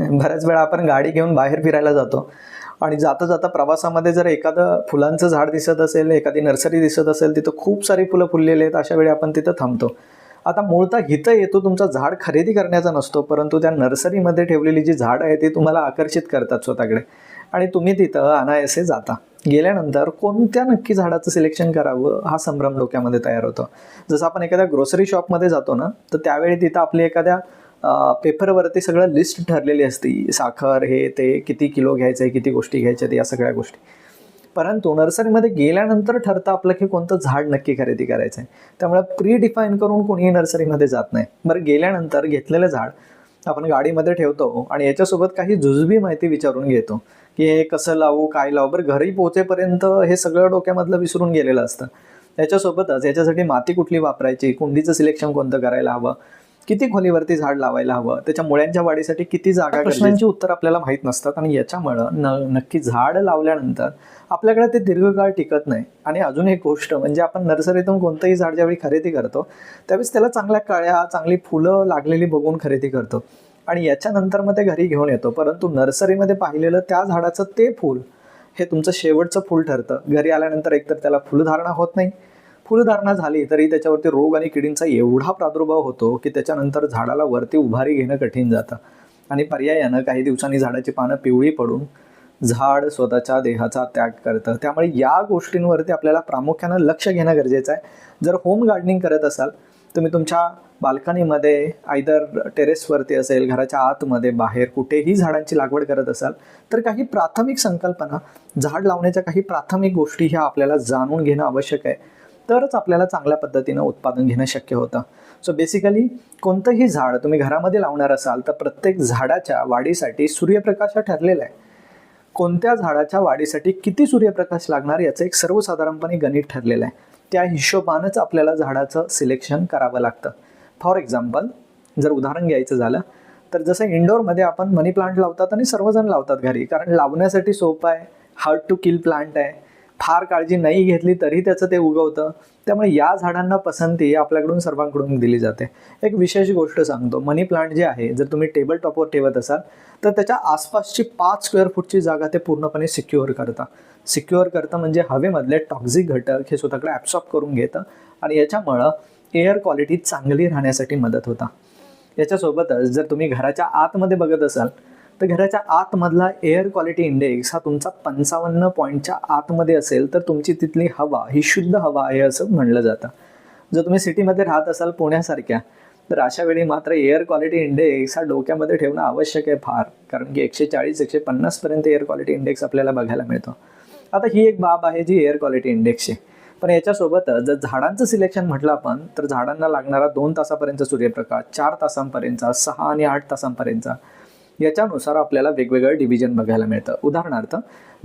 बऱ्याच वेळा आपण गाडी घेऊन बाहेर फिरायला जातो. आणि जाता जाता प्रवासामध्ये जर एखादं फुलांचं झाड दिसत असेल एखादी नर्सरी दिसत असेल तिथं खूप सारी फुलं फुललेली आहेत अशा वेळी आपण तिथं थांबतो. आता मूळतः हिथं येतो तुमचा झाड खरेदी करण्याचा नसतो परंतु त्या नर्सरीमध्ये ठेवलेली जी झाडं आहे ती तुम्हाला आकर्षित करतात स्वतःकडे. आणि तुम्ही तिथं अनायसे जाता. गेल्यानंतर कोणत्या नक्की झाडाचं सिलेक्शन करावं हा संभ्रम डोक्यामध्ये तयार होतो. जसं आपण एखाद्या ग्रोसरी शॉपमध्ये जातो ना तर त्यावेळी तिथं आपली एखाद्या पेपरवर पेपरवरती सगळं लिस्ट ठरलेली असती. साखर हे ते किती किलो घ्यायचं आहे किती गोष्टी घ्यायच्या आहेत या सगळ्या गोष्टी. परंतु नर्सरीमध्ये गेल्यानंतर ठरतं आपलं की कोणतं झाड नक्की खरेदी करायचं आहे त्यामुळे प्री डिफाईन करून कोणीही नर्सरीमध्ये जात नाही. बरं गेल्यानंतर घेतलेलं झाड आपण गाडीमध्ये ठेवतो आणि याच्यासोबत काही जुजबी माहिती विचारून घेतो. की हे कसं लावू काय लावू? बरं घरी पोहोचेपर्यंत हे सगळं डोक्यामधलं विसरून गेलेलं असतं. त्याच्यासोबतच याच्यासाठी माती कुठली वापरायची? कुंडीचं सिलेक्शन कोणतं करायला हवं? किती खोलीवरती झाड लावायला हवं? त्याच्या मुळ्यांच्या वाढीसाठी किती जागा प्रश्नांची उत्तर आपल्याला माहीत नसतात आणि याच्यामुळं नक्की झाड लावल्यानंतर आपल्याकडे ते दीर्घकाळ टिकत नाही. आणि अजून एक गोष्ट म्हणजे आपण नर्सरीतून कोणतंही झाड ज्यावेळी खरेदी करतो त्यावेळेस त्याला चांगल्या कळ्या चांगली फुलं लागलेली बघून खरेदी करतो. आणि याच्यानंतर मग ते घरी घेऊन येतो. परंतु नर्सरीमध्ये पाहिलेलं त्या झाडाचं ते फूल हे तुमचं शेवटचं फूल ठरतं. घरी आल्यानंतर एकतर त्याला फुलधारणा होत नाही फुलधारणा झाली तरी त्याच्यावरती रोग आणि किडींचा एवढा प्रादुर्भाव होतो की त्याच्यानंतर झाडाला वरती उभारी घेणं कठीण जातं. आणि पर्यायानं काही दिवसांनी झाडाची पानं पिवळी पडून झाड स्वतःच्या देहाचा त्याग करतं. त्यामुळे या गोष्टींवरती आपल्याला प्रामुख्यानं लक्ष घेणं गरजेचं आहे. जर होम गार्डनिंग करत असाल तुम्ही तुमच्या बाल्कनीमध्ये आयदर टेरेसवरती असेल घराच्या आतमध्ये बाहेर कुठेही झाडांची लागवड करत असाल तर काही प्राथमिक संकल्पना झाड लावण्याच्या काही प्राथमिक गोष्टी ह्या आपल्याला जाणून घेणं आवश्यक आहे. तरच आपल्याला चांगल्या पद्धतीनं उत्पादन घेणं शक्य होतं. सो बेसिकली कोणतंही झाड तुम्ही घरामध्ये लावणार असाल तर प्रत्येक झाडाच्या वाढीसाठी सूर्यप्रकाश हा ठरलेला आहे. कोणत्या झाडाच्या वाढीसाठी किती सूर्यप्रकाश लागणार याचं एक सर्वसाधारणपणे गणित ठरलेलं आहे. त्या हिशोबानंच आपल्याला झाडाचं सिलेक्शन करावं लागतं. फॉर एक्झाम्पल जर उदाहरण घ्यायचं झालं तर जसं इंडोरमध्ये आपण मनी प्लांट लावतात आणि सर्वजण लावतात घरी कारण लावण्यासाठी सोपं आहे. हार्ड टू किल प्लांट आहे. फार काळजी नाही घेतली तरी त्याचं ते उगवतं. त्यामुळे या झाडांना पसंती आपल्याकडून सर्वांकडून दिली जाते. एक विशेष गोष्ट सांगतो. मनी प्लांट जे आहे जर तुम्ही टेबल टॉपवर ठेवत असाल तर त्याच्या आसपासची पाच स्क्वेअर फूटची जागा ते पूर्णपणे सिक्युअर करता. सिक्युअर करतं म्हणजे हवेमधले टॉक्झिक घटक हे स्वतःकडे ॲब्सॉर्ब करून घेतं आणि याच्यामुळं एअर क्वालिटी चांगली राहण्यासाठी मदत होता. याच्यासोबतच जर तुम्ही घराच्या आतमध्ये बघत असाल तर घराच्या आतमधला एअर क्वालिटी इंडेक्स हा तुमचा पंचावन्न पॉईंटच्या आतमध्ये असेल तर तुमची तिथली हवा ही शुद्ध हवा आहे असं म्हणलं जातं. जर तुम्ही सिटीमध्ये राहत असाल पुण्यासारख्या तर अशा वेळी मात्र एअर क्वालिटी इंडेक्स हा डोक्यामध्ये ठेवणं आवश्यक आहे फार कारण की एकशे चाळीस एकशे पन्नासपर्यंत एअर क्वालिटी इंडेक्स आपल्याला बघायला मिळतो. आता ही एक बाब आहे जी एअर क्वालिटी इंडेक्सची पण याच्यासोबतच जर झाडांचं सिलेक्शन म्हटलं आपण तर झाडांना लागणारा दोन तासापर्यंत सूर्यप्रकाश चार तासांपर्यंतचा सहा आणि आठ तासांपर्यंतचा याच्यानुसार आपल्याला वेगवेगळं डिव्हिजन बघायला मिळतं. उदाहरणार्थ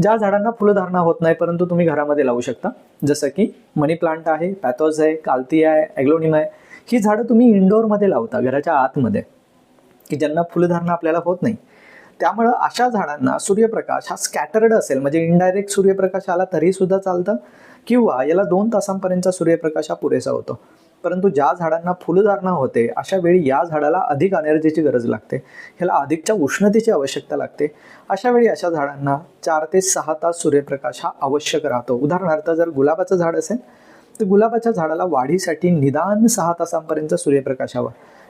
ज्या झाडांना फुलधारणा होत नाही परंतु तुम्ही घरामध्ये लावू शकता. जसं की मनी प्लांट आहे पॅथॉज आहे कालती आहे ॲग्लोनिम आहे. ही झाडं तुम्ही इंडोरमध्ये लावता घराच्या आतमध्ये. की ज्यांना फुलधारणा आपल्याला होत नाही. त्यामुळं अशा झाडांना सूर्यप्रकाश हा स्कॅटर्ड असेल म्हणजे इनडायरेक्ट सूर्यप्रकाश आला तरी सुद्धा चालतं किंवा याला दोन तासांपर्यंतचा सूर्यप्रकाश हा पुरेसा होतो. परंतु ज्या झाडांना फुलधारणा होते अशा वेळी या झाडाला अधिक एनर्जीची गरज लागते. ह्याला अधिकच्या उष्णतेची आवश्यकता लागते. अशा वेळी अशा झाडांना चार ते सहा तास सूर्यप्रकाश हा आवश्यक राहतो. उदाहरणार्थ जर गुलाबाचं झाड असेल तर गुलाबाच्या झाडाला वाढीसाठी निदान सहा तासांपर्यंत सूर्यप्रकाश हवा.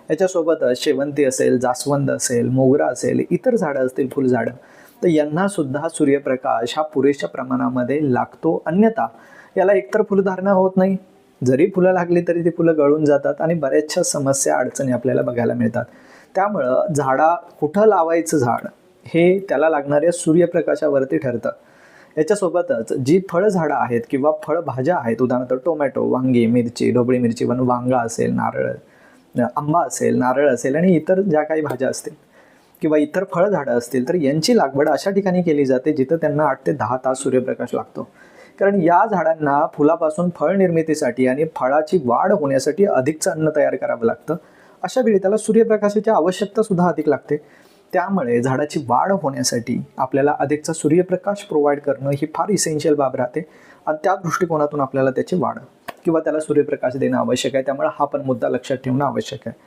याच्यासोबतच शेवंती असेल जास्वंद असेल मोगरा असेल इतर झाडं असतील फुलझाडं तर यांना सुद्धा सूर्यप्रकाश हा पुरेशा प्रमाणामध्ये लागतो. अन्यथा याला एकतर फुलधारणा होत नाही. जरी फुलं लागली तरी ती फुलं गळून जातात आणि बऱ्याचशा समस्या अडचणी आपल्याला बघायला मिळतात. त्यामुळं झाडा कुठं लावायचं झाड हे त्याला लागणाऱ्या सूर्यप्रकाशावरती ठरतं. याच्यासोबतच जी फळझाडं आहेत किंवा फळभाज्या आहेत उदाहरणार्थ टोमॅटो वांगी मिरची ढोबळी मिरची पण वांगा असेल नारळ आंबा असेल नारळ असेल आणि इतर ज्या काही भाज्या असतील किंवा इतर फळझाडं असतील तर यांची लागवड अशा ठिकाणी केली जाते जिथं त्यांना आठ ते दहा तास सूर्यप्रकाश लागतो. कारण या झाडांना फुलापासून फळ निर्मितीसाठी आणि फळाची वाढ होण्यासाठी अधिकचं अन्न तयार करावं लागतं. अशा वेळी त्याला सूर्यप्रकाशाची आवश्यकता सुद्धा अधिक लागते. त्यामुळे झाडाची वाढ होण्यासाठी आपल्याला अधिकचा सूर्यप्रकाश प्रोव्हाइड करणं ही फार इसेन्शियल बाब राहते. आणि त्या दृष्टिकोनातून आपल्याला त्याची वाढ किंवा त्याला सूर्यप्रकाश देणं आवश्यक आहे. त्यामुळे हा पण मुद्दा लक्षात ठेवणं आवश्यक आहे.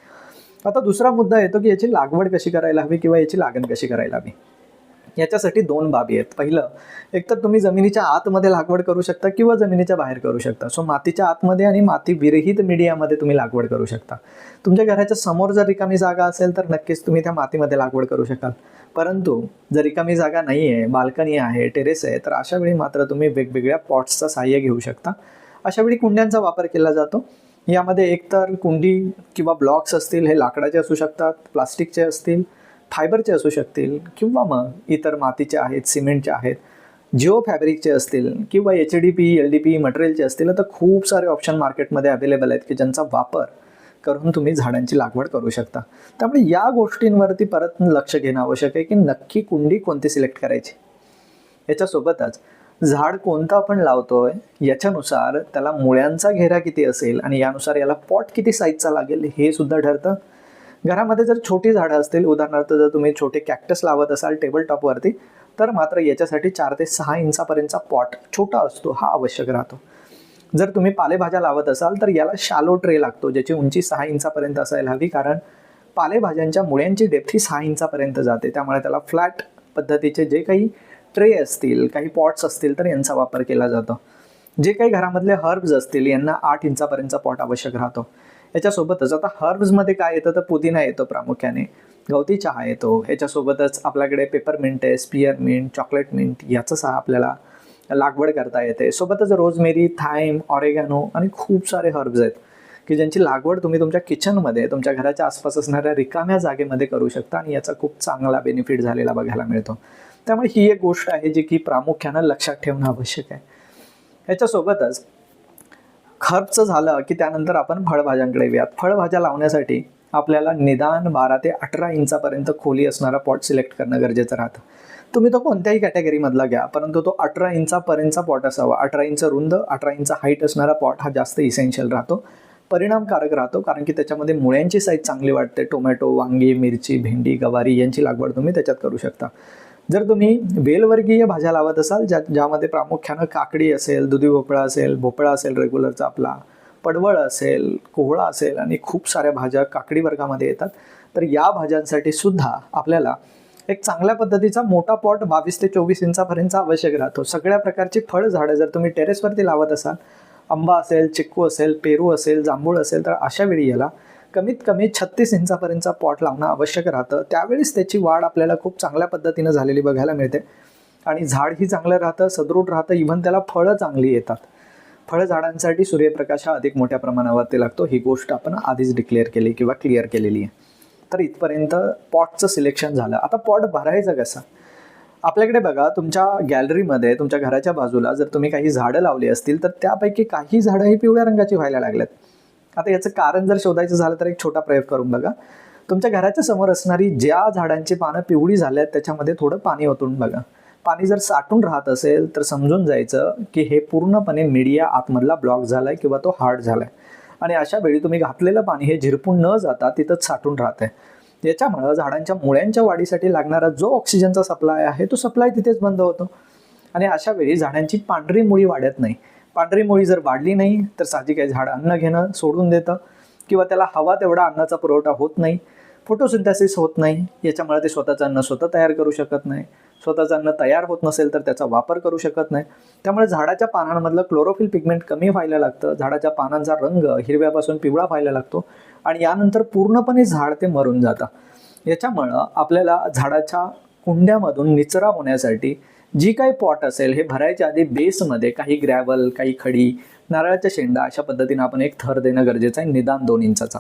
आता दुसरा मुद्दा येतो की याची लागवड कशी करायला हवी किंवा याची लागण कशी करायला हवी? याच्यासाठी दोन बाबी आहेत. पहिलं एक तर तुम्ही जमिनीच्या आतमध्ये लागवड करू शकता किंवा जमिनीच्या बाहेर करू शकता. सो मातीच्या आतमध्ये आणि माती विरहित मीडियामध्ये तुम्ही लागवड करू शकता. तुमच्या घराच्या समोर जर रिकामी जागा असेल तर नक्कीच तुम्ही त्या मातीमध्ये लागवड करू शकाल. परंतु जर रिकामी जागा नाही आहे बाल्कनी आहे टेरेस आहे तर अशा वेळी मात्र तुम्ही वेगवेगळ्या पॉट्सचा सहाय्य घेऊ शकता. अशा वेळी कुंड्यांचा वापर केला जातो. यामध्ये एकतर कुंडी किंवा ब्लॉक्स असतील हे लाकडाचे असू शकतात प्लास्टिकचे असतील फायबरचे असू शकतील किंवा मग इतर मातीचे आहेत सिमेंटचे आहेत जिओ फॅब्रिकचे असतील किंवा H D P L D P मटेरियलचे असतील तर खूप सारे ऑप्शन मार्केटमध्ये अवेलेबल आहेत की ज्यांचा वापर करून तुम्ही झाडांची लागवड करू शकता. त्यामुळे या गोष्टींवरती परत लक्ष घेणं आवश्यक आहे की नक्की कुंडी कोणती सिलेक्ट करायची. याच्यासोबतच झाड कोणतं आपण लावतोय याच्यानुसार त्याला मुळ्यांचा घेरा किती असेल आणि यानुसार याला पॉट किती साईजचा लागेल हे सुद्धा ठरतं. घरामध्ये जर छोटी झाडं असतील उदाहरणार्थ जर तुम्ही छोटे कॅक्टस लावत असाल टेबल टॉपवरती तर मात्र याच्यासाठी चार ते सहा इंचापर्यंतचा पॉट छोटा असतो हा आवश्यक राहतो. जर तुम्ही पालेभाज्या लावत असाल तर याला शालो ट्रे लागतो ज्याची उंची सहा इंचापर्यंत असायला हवी कारण पालेभाज्यांच्या मुळ्यांची डेप्थ ही सहा इंचापर्यंत जाते. त्यामुळे त्याला फ्लॅट पद्धतीचे जे काही ट्रे असतील काही पॉट्स असतील तर यांचा वापर केला जातो. जे काही घरामधले हर्ब्स असतील यांना आठ इंचापर्यंतचा पॉट आवश्यक राहतो. याच्यासोबतच आता हर्ब्समध्ये काय येतं? तर पुदिना येतो प्रामुख्याने. गवती चहा येतो. ह्याच्यासोबतच आपल्याकडे पेपरमिंट आहे स्पिअरमिंट चॉकलेट मिंट याचं सहा आपल्याला लागवड करता येते. सोबतच रोजमेरी थाईम ऑरेगॅनो आणि खूप सारे हर्ब्स आहेत. की ज्यांची लागवड तुम्ही तुमच्या किचनमध्ये तुमच्या घराच्या आसपास असणाऱ्या रिकाम्या जागेमध्ये करू शकता आणि याचा खूप चांगला बेनिफिट झालेला बघायला मिळतो. त्यामुळे ही एक गोष्ट आहे जी की प्रामुख्यानं लक्षात ठेवणं आवश्यक आहे. ह्याच्यासोबतच खर्च झालं की त्यानंतर आपण फळभाज्यांकडे येऊयात. फळभाज्या लावण्यासाठी आपल्याला निदान बारा ते अठरा इंचापर्यंत खोली असणारा पॉट सिलेक्ट करणं गरजेचं राहतं. तुम्ही तो कोणत्याही कॅटेगरीमधला घ्या परंतु तो अठरा इंचापर्यंतचा पॉट असावा. अठरा इंच रुंद अठरा इंच हाईट असणारा पॉट हा जास्त इसेन्शियल राहतो. परिणामकारक राहतो कारण की त्याच्यामध्ये मुळ्यांची साईज चांगली वाटते. टोमॅटो वांगी मिरची भेंडी गवारी यांची लागवड तुम्ही त्याच्यात करू शकता. जर तुम्ही वेलवर्गीय भाज्या लावत असाल ज्या ज्यामध्ये प्रामुख्यानं काकडी असेल दुधी भोपळा असेल भोपळा असेल रेग्युलरचा आपला पडवळ असेल कोहळा असेल आणि खूप साऱ्या भाज्या काकडी वर्गामध्ये येतात तर या भाज्यांसाठी सुद्धा आपल्याला एक चांगल्या पद्धतीचा मोठा पॉट बावीस ते चोवीस इंचापर्यंतचा आवश्यक राहतो. सगळ्या प्रकारची फळ झाडं जर तुम्ही टेरेसवरती लावत असाल आंबा असेल चिक्कू असेल पेरू असेल जांभूळ असेल तर अशा वेळी याला कमीत कमी छत्तीस इंचापर्यंतचा पॉट लावणं आवश्यक राहतं. त्यावेळेस त्याची वाढ आपल्याला खूप चांगल्या पद्धतीनं झालेली बघायला मिळते. आणि झाडही चांगलं राहतं सदृढ राहतं इव्हन त्याला फळं चांगली येतात. फळझाडांसाठी सूर्यप्रकाश हा अधिक मोठ्या प्रमाणावरती लागतो. ही गोष्ट आपण आधीच डिक्लेअर केली किंवा क्लिअर केलेली आहे. तर इथपर्यंत पॉटचं सिलेक्शन झालं. आता पॉट भरायचं कसं? आपल्याकडे बघा तुमच्या गॅलरीमध्ये तुमच्या घराच्या बाजूला जर तुम्ही काही झाडं लावली असतील तर त्यापैकी काही झाडं ही पिवळ्या रंगाची व्हायला लागल्यात. आता याचं कारण जर शोधायचं झालं तर एक छोटा प्रयोग करून बघा. तुमच्या घराच्या समोर असणारी ज्या झाडांची पानं पिवळी झाल्यात त्याच्यामध्ये थोडं पाणी ओतून बघा. पाणी जर साठून राहत असेल तर समजून जायचं की हे पूर्णपणे मीडिया आतमधला ब्लॉक झालाय किंवा तो हार्ड झालाय. आणि अशा वेळी तुम्ही घातलेलं पाणी हे झिरपून न जाता तिथंच साठून राहत आहे याच्यामुळं झाडांच्या मुळ्यांच्या वाढीसाठी लागणारा जो ऑक्सिजनचा सप्लाय आहे तो सप्लाय तिथेच बंद होतो. आणि अशा वेळी झाडांची पांढरी मुळी वाढत नाही. पांढरी मुळी जर वाढली नाही तर साहजिक आहे झाड अन्न घेणं सोडून देतं. किंवा त्याला हवा तेवढा अन्नाचा पुरवठा होत नाही फोटोसिंथेसिस होत नाही याच्यामुळे ते स्वतःचं अन्न स्वतः तयार करू शकत नाही. स्वतःचं अन्न तयार होत नसेल तर त्याचा वापर करू शकत नाही. त्यामुळे झाडाच्या पानांमधलं क्लोरोफिल पिगमेंट कमी व्हायला लागतं. झाडाच्या पानांचा रंग हिरव्यापासून पिवळा व्हायला लागतो. आणि यानंतर पूर्णपणे झाड ते मरून जातं. याच्यामुळं आपल्याला झाडाच्या कुंड्यामधून निचरा होण्यासाठी जी काही पॉट असेल हे भरायच्या आधी बेसमध्ये काही ग्रॅव्हल काही खडी नारळाच्या शेंडा अशा पद्धतीनं आपण एक थर देणं गरजेचं आहे निदान दोन इंचाचा.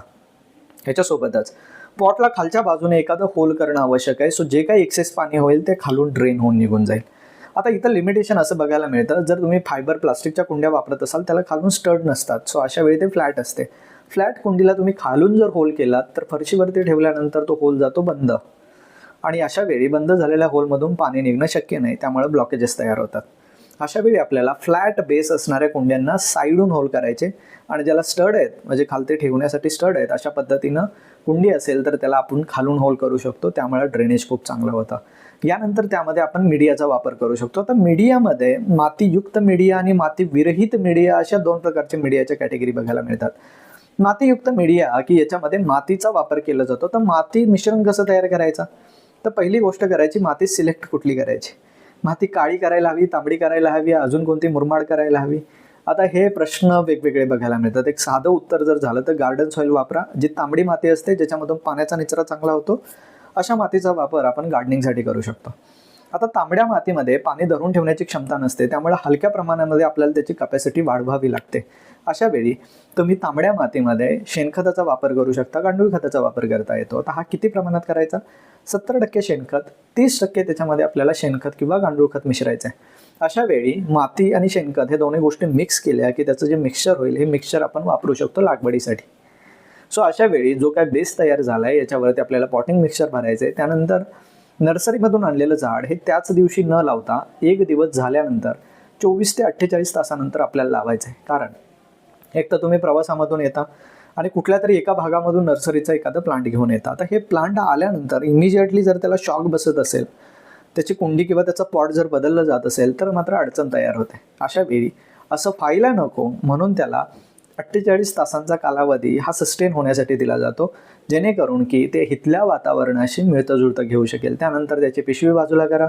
ह्याच्यासोबतच पॉटला खालच्या बाजूने एखादं होल करणं आवश्यक आहे सो जे काही एक्सेस पाणी होईल ते खालून ड्रेन होऊन निघून जाईल. आता इथं लिमिटेशन असं बघायला मिळतं जर तुम्ही फायबर प्लास्टिकच्या कुंड्या वापरत असाल त्याला खालून स्टड नसतात सो अशा वेळी ते फ्लॅट असते. फ्लॅट कुंडीला तुम्ही खालून जर होल केलात तर फरशीवरती ठेवल्यानंतर तो होल जातो बंद. आणि अशा वेळी बंद झालेल्या होलमधून पाणी निघणं शक्य नाही त्यामुळे ब्लॉकेजेस तयार होतात. अशा वेळी आपल्याला फ्लॅट बेस असणाऱ्या कुंड्यांना साईडून होल करायचे आणि ज्याला स्टड आहेत म्हणजे खालते ठेवण्यासाठी स्टड आहेत अशा पद्धतीनं कुंडी असेल तर त्याला आपण खालून होल करू शकतो त्यामुळे ड्रेनेज खूप चांगला होता. यानंतर त्यामध्ये आपण मीडियाचा वापर करू शकतो. आता मीडियामध्ये मातीयुक्त मीडिया आणि माती विरहित मीडिया अशा दोन प्रकारचे मीडियाच्या कॅटेगरी बघायला मिळतात. मातीयुक्त मीडिया की याच्यामध्ये मातीचा वापर केला जातो. तर माती मिश्रण कसं तयार करायचं? तर पहिली गोष्ट करायची माती सिलेक्ट कुठली करायची? माती काळी करायला हवी तांबडी करायला हवी अजून कोणती मुरमाड करायला हवी? आता हे प्रश्न वेगवेगळे बघायला मिळतात. एक साधं उत्तर जर झालं तर गार्डन सॉईल वापरा जी तांबडी माती असते ज्याच्यामधून पाण्याचा निचरा चांगला होतो अशा मातीचा वापर आपण गार्डनिंगसाठी करू शकतो. आता तांबड्या मातीमध्ये पाणी धरून ठेवण्याची क्षमता नसते त्यामुळे हलक्या प्रमाणामध्ये आपल्याला त्याची कपॅसिटी वाढवावी लागते. अशा वेळी तुम्ही तांबड्या मातीमध्ये शेणखताचा वापर करू शकता गांडूळ खताचा वापर करता येतो. आता हा किती प्रमाणात करायचा? सत्तर टक्के शेणखत तीस टक्के त्याच्यामध्ये आपल्याला शेणखत किंवा गांडूळ खत मिश्रायचं आहे अशा वेळी माती आणि शेणखत हे दोन्ही गोष्टी मिक्स केल्या की त्याचं जे मिक्सचर होईल हे मिक्सचर आपण वापरू शकतो लागवडीसाठी. सो अशा वेळी जो काय बेस तयार झाला आहे याच्यावरती आपल्याला पॉटिंग मिक्सचर भरायचं आहे त्यानंतर नर्सरीमधून आणलेलं झाड हे त्याच दिवशी न लावता एक दिवस झाल्यानंतर चोवीस ते अठ्ठेचाळीस तासानंतर आपल्याला लावायचं आहे कारण एक तर तुम्ही प्रवासामधून येता आणि कुठल्या तरी एका भागामधून नर्सरीचा एखादा प्लांट घेऊन येता. आता हे प्लांट आल्यानंतर इमिजिएटली जर त्याला शॉक बसत असेल त्याची कुंडी किंवा त्याचं पॉट जर बदललं जात असेल तर मात्र अडचण तयार होते. अशा वेळी असं व्हायला नको म्हणून त्याला अठ्ठेचाळीस तासांचा कालावधी हा सस्टेन होण्यासाठी दिला जातो जेणेकरून की ते हिथल्या वातावरणाशी मिळतं जुळतं घेऊ शकेल. त्यानंतर त्याची पिशवी बाजूला करा.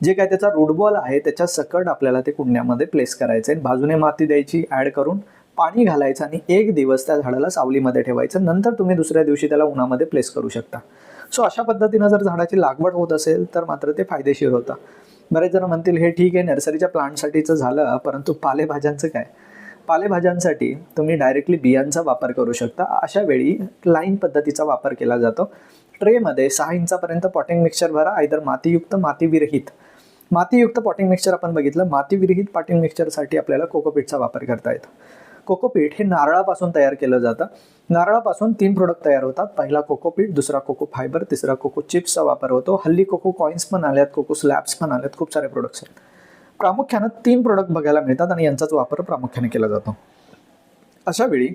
जे काय त्याचा रूटबॉल आहे त्याच्या सकट आपल्याला ते कुंड्यामध्ये प्लेस करायचं आहे बाजूने माती द्यायची ॲड करून पाणी घालायचं आणि एक दिवस त्या झाडाला सावलीमध्ये ठेवायचं. नंतर तुम्ही दुसऱ्या दिवशी त्याला उन्हामध्ये प्लेस करू शकता. सो अशा पद्धतीनं जर झाडाची लागवड होत असेल तर मात्र ते फायदेशीर होतं. बरेच जण म्हणतील हे ठीक आहे नर्सरीच्या प्लांटसाठीचं झालं परंतु पालेभाज्यांचं काय? पालेभाज्यांसाठी तुम्ही डायरेक्टली बियांचा वापर करू शकता. अशा वेळी लाईन पद्धतीचा वापर केला जातो. ट्रेमध्ये सहा इंचापर्यंत पॉटिंग मिक्सचर भरा आयदर मातीयुक्त मातीविरहित. मातीयुक्त पॉटिंग मिक्सचर आपण बघितलं मातीविरहित पॉटिंग मिक्सचरसाठी आपल्याला कोकोपीटचा वापर करता येतो. कोकोपीट हे नारळापासून तयार केलं जातं. नारळापासून तीन प्रोडक्ट तयार होतात. पहिला कोकोपीट दुसरा कोको फायबर तिसरा कोको चिप्सचा वापर होतो. हल्ली कोको कॉईन्स पण आल्यात कोको स्लॅब्स पण आल्यात. खूप सारे प्रोडक्ट्स आहेत. प्रामुख्यानं तीन प्रोडक्ट बघायला मिळतात आणि यांचाच वापर प्रामुख्याने केला जातो. अशा वेळी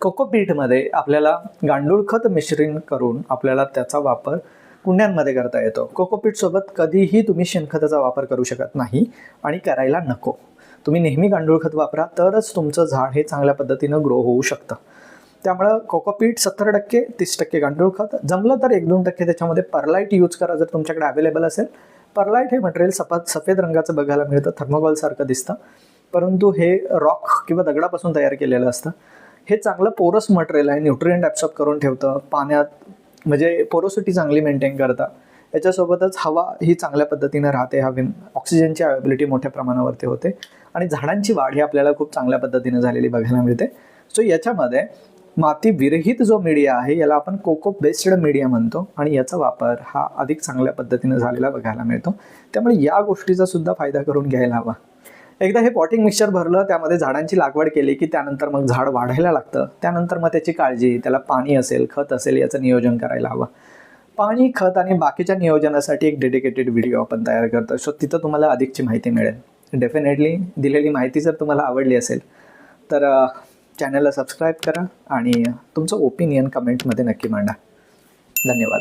कोकोपीटमध्ये आपल्याला गांडूळ खत मिश्रण करून आपल्याला त्याचा वापर कुंड्यांमध्ये करता येतो. कोकोपीटसोबत कधीही तुम्ही शेणखताचा वापर करू शकत नाही आणि करायला नको. तुम्ही नेहमी गांडूळ खत वापरा तरच तुमचं झाड हे चांगल्या पद्धतीनं ग्रो होऊ शकतं. त्यामुळं कोकोपीट सत्तर टक्के तीस टक्के गांडूळ खत. जमलं तर एक दोन टक्के त्याच्यामध्ये परलाईट यूज करा जर तुमच्याकडे अवेलेबल असेल. परलाईट हे मटेरियल सफात सफेद रंगाचं बघायला मिळतं. थर्मोकॉलसारखं दिसतं. परंतु हे रॉक किंवा दगडापासून तयार केलेलं असतं. हे चांगलं पोरस मटेरियल आहे. न्यूट्रिएंट ॲब्सॉर्ब करून ठेवतं. पाण्यात म्हणजे पोरोसिटी चांगली मेंटेन करतं. याच्यासोबतच हवा ही चांगल्या पद्धतीनं राहते. हवे ऑक्सिजनची अवेबिलिटी मोठ्या प्रमाणावरती होते. आणि झाडांची वाढ ही आपल्याला खूप चांगल्या पद्धतीनं झालेली बघायला मिळते. सो याच्यामध्ये माती विरहित जो मीडिया आहे याला आपण कोको बेस्ड मीडिया म्हणतो आणि याचा वापर हा अधिक चांगल्या पद्धतीनं झालेला बघायला मिळतो. त्यामुळे या गोष्टीचा सुद्धा फायदा करून घ्यायला हवा. एकदा हे पॉटिंग मिक्सचर भरलं त्यामध्ये झाडांची लागवड केली की त्यानंतर मग झाड वाढायला लागतं. त्यानंतर मग त्याची काळजी त्याला पाणी असेल खत असेल याचं नियोजन करायला हवं. पाणी खत आणि बाकीच्या नियोजनासाठी एक डेडिकेटेड व्हिडिओ आपण तयार करतो. सो तिथं तुम्हाला अधिकची माहिती मिळेल. डेफिनेटली दिलेली माहिती जर तुम्हाला आवडली असेल तर चॅनलला सबस्क्राईब करा आणि तुमचं ओपिनियन कमेंटमध्ये नक्की मांडा. धन्यवाद.